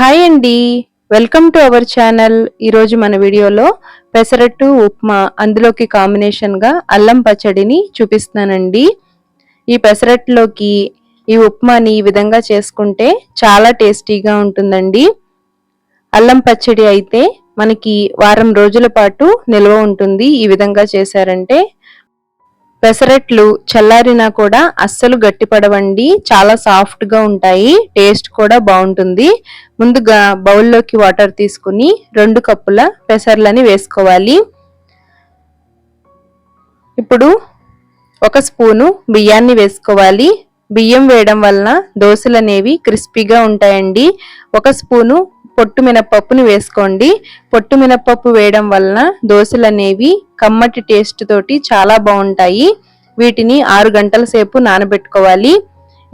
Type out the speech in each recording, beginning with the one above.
Hi అండి welcome to our channel ఈరోజు మన వీడియోలో పెసరట్టు ఉప్మా అందులోకి కాంబినేషన్గా అల్లం పచ్చడిని చూపిస్తున్నానండి. ఈ పెసరట్టులోకి ఈ ఉప్మాని ఈ విధంగా చేసుకుంటే చాలా టేస్టీగా ఉంటుందండి. అల్లం పచ్చడి అయితే మనకి వారం రోజుల పాటు నిల్వ ఉంటుంది. ఈ విధంగా చేశారంటే పెసరట్లు చల్లారినా కూడా అస్సలు గట్టిపడవండి చాలా సాఫ్ట్గా ఉంటాయి. టేస్ట్ కూడా బాగుంటుంది. ముందుగా బౌల్లోకి వాటర్ తీసుకుని రెండు కప్పుల పెసర్లని వేసుకోవాలి. ఇప్పుడు ఒక స్పూను బియ్యాన్ని వేసుకోవాలి. బియ్యం వేయడం వలన దోశలు అనేవి క్రిస్పీగా ఉంటాయండి. ఒక స్పూను పొట్టు మినపప్పుని వేసుకోండి. పొట్టు మినపప్పు వేయడం వలన దోశలు అనేవి కమ్మటి టేస్ట్ తోటి చాలా బాగుంటాయి. వీటిని ఆరు గంటల సేపు నానబెట్టుకోవాలి.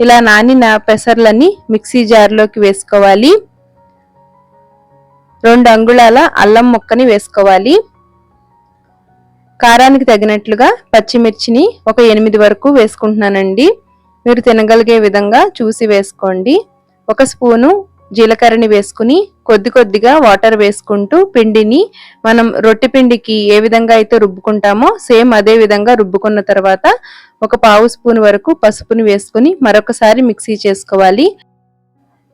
ఇలా నానిన పెసర్లని మిక్సీ జార్లోకి వేసుకోవాలి. రెండు అంగుళాల అల్లం ముక్కని వేసుకోవాలి. కారానికి తగినట్లుగా పచ్చిమిర్చిని ఒక ఎనిమిది వరకు వేసుకుంటున్నానండి. మీరు తినగలిగే విధంగా చూసి వేసుకోండి. ఒక స్పూను జీలకర్రని వేసుకుని కొద్ది కొద్దిగా వాటర్ వేసుకుంటూ పిండిని మనం రొట్టె పిండికి ఏ విధంగా అయితే రుబ్బుకుంటామో సేమ్ అదే విధంగా రుబ్బుకున్న తర్వాత ఒక పావు స్పూన్ వరకు పసుపుని వేసుకుని మరొకసారి మిక్సీ చేసుకోవాలి.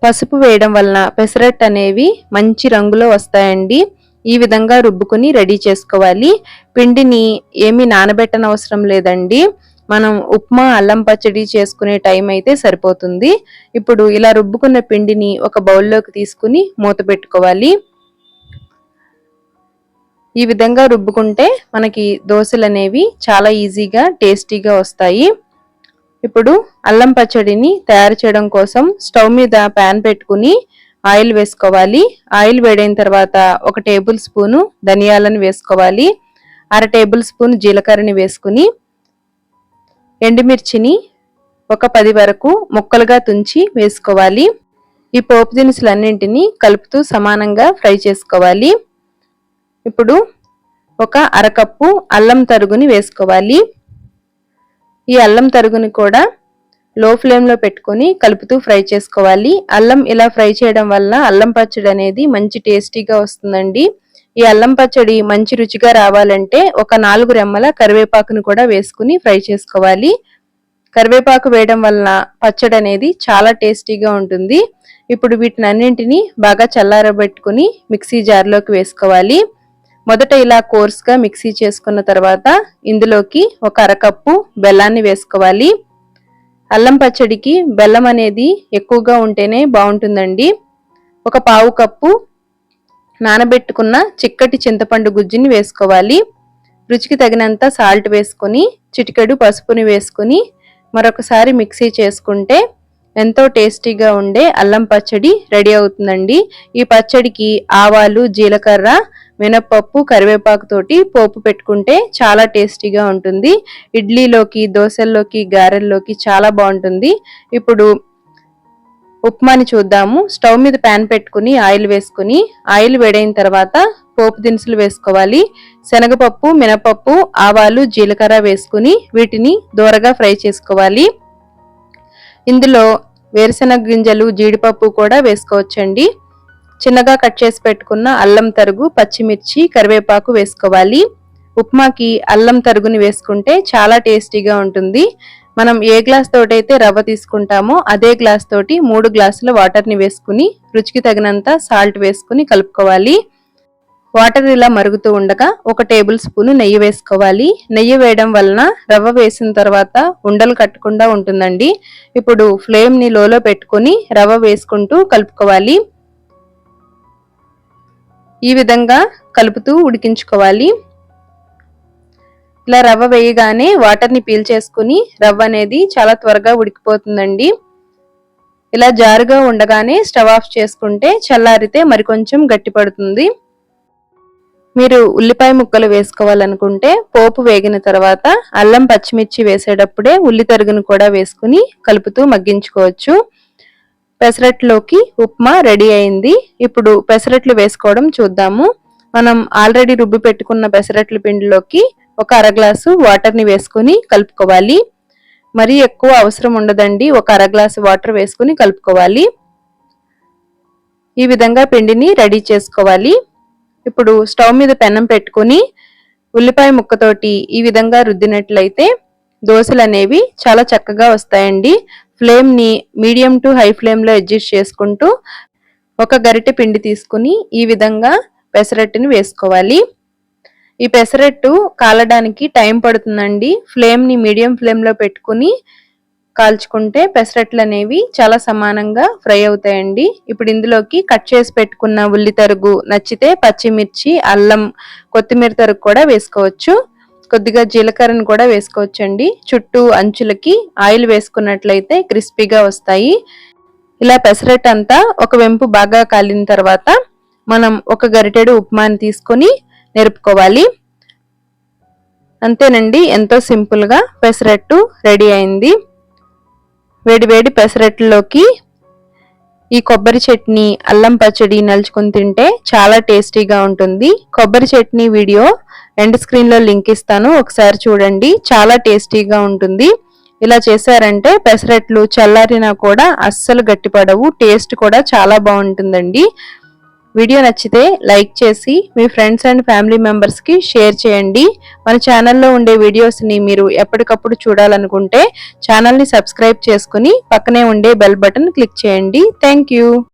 పసుపు వేయడం వలన పెసరట్ అనేవి మంచి రంగులో వస్తాయండి. ఈ విధంగా రుబ్బుకుని రెడీ చేసుకోవాలి. పిండిని ఏమీ నానబెట్టనవసరం లేదండి. మనం ఉప్మా అల్లం పచ్చడి చేసుకునే టైం అయితే సరిపోతుంది. ఇప్పుడు ఇలా రుబ్బుకున్న పిండిని ఒక బౌల్లోకి తీసుకుని మూత పెట్టుకోవాలి. ఈ విధంగా రుబ్బుకుంటే మనకి దోశలు అనేవి చాలా ఈజీగా టేస్టీగా వస్తాయి. ఇప్పుడు అల్లం పచ్చడిని తయారు చేయడం కోసం స్టవ్ మీద ప్యాన్ పెట్టుకుని ఆయిల్ వేసుకోవాలి. ఆయిల్ వేడైన తర్వాత ఒక టేబుల్ స్పూను ధనియాలను వేసుకోవాలి. అర టేబుల్ స్పూన్ జీలకర్రని వేసుకుని ఎండుమిర్చిని ఒక పది వరకు ముక్కలుగా తుంచి వేసుకోవాలి. ఈ పోపు దినుసులన్నింటినీ కలుపుతూ సమానంగా ఫ్రై చేసుకోవాలి. ఇప్పుడు ఒక అరకప్పు అల్లం తరుగుని వేసుకోవాలి. ఈ అల్లం తరుగుని కూడా లో ఫ్లేమ్లో పెట్టుకొని కలుపుతూ ఫ్రై చేసుకోవాలి. అల్లం ఇలా ఫ్రై చేయడం వల్ల అల్లం పచ్చడి అనేది మంచి టేస్టీగా వస్తుందండి. ఈ అల్లం పచ్చడి మంచి రుచిగా రావాలంటే ఒక నాలుగు రెమ్మల కరివేపాకును కూడా వేసుకుని ఫ్రై చేసుకోవాలి. కరివేపాకు వేయడం వలన పచ్చడి అనేది చాలా టేస్టీగా ఉంటుంది. ఇప్పుడు వీటిని అన్నింటినీ బాగా చల్లారబెట్టుకుని మిక్సీ జార్లోకి వేసుకోవాలి. మొదట ఇలా కోర్స్గా మిక్సీ చేసుకున్న తర్వాత ఇందులోకి ఒక అరకప్పు బెల్లాన్ని వేసుకోవాలి. అల్లం పచ్చడికి బెల్లం అనేది ఎక్కువగా ఉంటేనే బాగుంటుందండి. ఒక పావు కప్పు నానబెట్టుకున్న చిక్కటి చింతపండు గుజ్జుని వేసుకోవాలి. రుచికి తగినంత సాల్ట్ వేసుకొని చిటికెడు పసుపుని వేసుకొని మరొకసారి మిక్సీ చేసుకుంటే ఎంతో టేస్టీగా ఉండే అల్లం పచ్చడి రెడీ అవుతుందండి. ఈ పచ్చడికి ఆవాలు జీలకర్ర మినప్పప్పు కరివేపాకు తోటి పోపు పెట్టుకుంటే చాలా టేస్టీగా ఉంటుంది. ఇడ్లీలోకి దోశల్లోకి గారెల్లోకి చాలా బాగుంటుంది. ఇప్పుడు ఉప్మాని చూద్దాము. స్టవ్ మీద ప్యాన్ పెట్టుకుని ఆయిల్ వేసుకుని ఆయిల్ వేడైన తర్వాత పోపు దినుసులు వేసుకోవాలి. శనగపప్పు మినపప్పు ఆవాలు జీలకర్ర వేసుకుని వీటిని దూరగా ఫ్రై చేసుకోవాలి. ఇందులో వేరుశెనగ గింజలు జీడిపప్పు కూడా వేసుకోవచ్చండి. చిన్నగా కట్ చేసి పెట్టుకున్న అల్లం తరుగు పచ్చిమిర్చి కరివేపాకు వేసుకోవాలి. ఉప్మాకి అల్లం తరుగుని వేసుకుంటే చాలా టేస్టీగా ఉంటుంది. మనం ఏ గ్లాస్ తోటైతే రవ్వ తీసుకుంటామో అదే గ్లాస్ తోటి మూడు గ్లాసుల వాటర్ని వేసుకుని రుచికి తగినంత సాల్ట్ వేసుకుని కలుపుకోవాలి. వాటర్ ఇలా మరుగుతూ ఉండగా ఒక టేబుల్ స్పూన్ నెయ్యి వేసుకోవాలి. నెయ్యి వేయడం వలన రవ్వ వేసిన తర్వాత ఉండలు కట్టకుండా ఉంటుందండి. ఇప్పుడు ఫ్లేమ్ని లోలో పెట్టుకుని రవ్వ వేసుకుంటూ కలుపుకోవాలి. ఈ విధంగా కలుపుతూ ఉడికించుకోవాలి. ఇలా రవ్వ వేయగానే వాటర్ని పీల్చేసుకుని రవ్వ అనేది చాలా త్వరగా ఉడికిపోతుందండి. ఇలా జారుగా ఉండగానే స్టవ్ ఆఫ్ చేసుకుంటే చల్లారితే మరికొంచెం గట్టిపడుతుంది మీరు ఉల్లిపాయ ముక్కలు వేసుకోవాలనుకుంటే పోపు వేగిన తర్వాత అల్లం పచ్చిమిర్చి వేసేటప్పుడే ఉల్లి తరుగును కూడా వేసుకుని కలుపుతూ మగ్గించుకోవచ్చు. పెసరట్లోకి ఉప్మా రెడీ అయింది. ఇప్పుడు పెసరట్లు వేసుకోవడం చూద్దాము. మనం ఆల్రెడీ రుబ్బి పెట్టుకున్న పెసరట్ల పిండిలోకి ఒక అర గ్లాసు వాటర్ని వేసుకుని కలుపుకోవాలి. మరీ ఎక్కువ అవసరం ఉండదండి ఒక అర గ్లాసు వాటర్ వేసుకుని కలుపుకోవాలి. ఈ విధంగా పిండిని రెడీ చేసుకోవాలి. ఇప్పుడు స్టవ్ మీద పెన్నం పెట్టుకుని ఉల్లిపాయ ముక్కతోటి ఈ విధంగా రుద్దినట్లయితే దోశలు అనేవి చాలా చక్కగా వస్తాయండి. ఫ్లేమ్ని మీడియం టు హై ఫ్లేమ్లో అడ్జస్ట్ చేసుకుంటూ ఒక గరిటె పిండి తీసుకుని ఈ విధంగా పెసరట్టుని వేసుకోవాలి. ఈ పెసరట్టు కాలడానికి టైం పడుతుందండి. ఫ్లేమ్ని మీడియం ఫ్లేమ్లో పెట్టుకుని కాల్చుకుంటే పెసరట్లు అనేవి చాలా సమానంగా ఫ్రై అవుతాయండి. ఇప్పుడు ఇందులోకి కట్ చేసి పెట్టుకున్న ఉల్లి తరుగు నచ్చితే పచ్చిమిర్చి అల్లం కొత్తిమీర తరుగు కూడా వేసుకోవచ్చు. కొద్దిగా జీలకర్రను కూడా వేసుకోవచ్చండి. చుట్టూ అంచులకి ఆయిల్ వేసుకున్నట్లయితే క్రిస్పీగా వస్తాయి. ఇలా పెసరట్ అంతా ఒక వెంపు బాగా కాలిన తర్వాత మనం ఒక గరిటెడు ఉప్మాని తీసుకొని నేర్పుకోవాలి. అంతేనండి ఎంతో సింపుల్గా పెసరట్టు రెడీ అయింది. వేడి వేడి పెసరట్లోకి ఈ కొబ్బరి చట్నీ అల్లం పచ్చడి నలుచుకుని తింటే చాలా టేస్టీగా ఉంటుంది. కొబ్బరి చట్నీ వీడియో ఎండ్ స్క్రీన్లో లింక్ ఇస్తాను ఒకసారి చూడండి చాలా టేస్టీగా ఉంటుంది. ఇలా చేశారంటే పెసరట్లు చల్లారినా కూడా అస్సలు గట్టిపడవు టేస్ట్ కూడా చాలా బాగుంటుందండి. వీడియో నచ్చితే లైక్ చేసి మీ ఫ్రెండ్స్ అండ్ ఫ్యామిలీ మెంబర్స్కి షేర్ చేయండి. మన ఛానల్లో ఉండే వీడియోస్ని మీరు ఎప్పటికప్పుడు చూడాలనుకుంటే ఛానల్ని సబ్స్క్రైబ్ చేసుకుని పక్కనే ఉండే బెల్ బటన్ క్లిక్ చేయండి. థ్యాంక్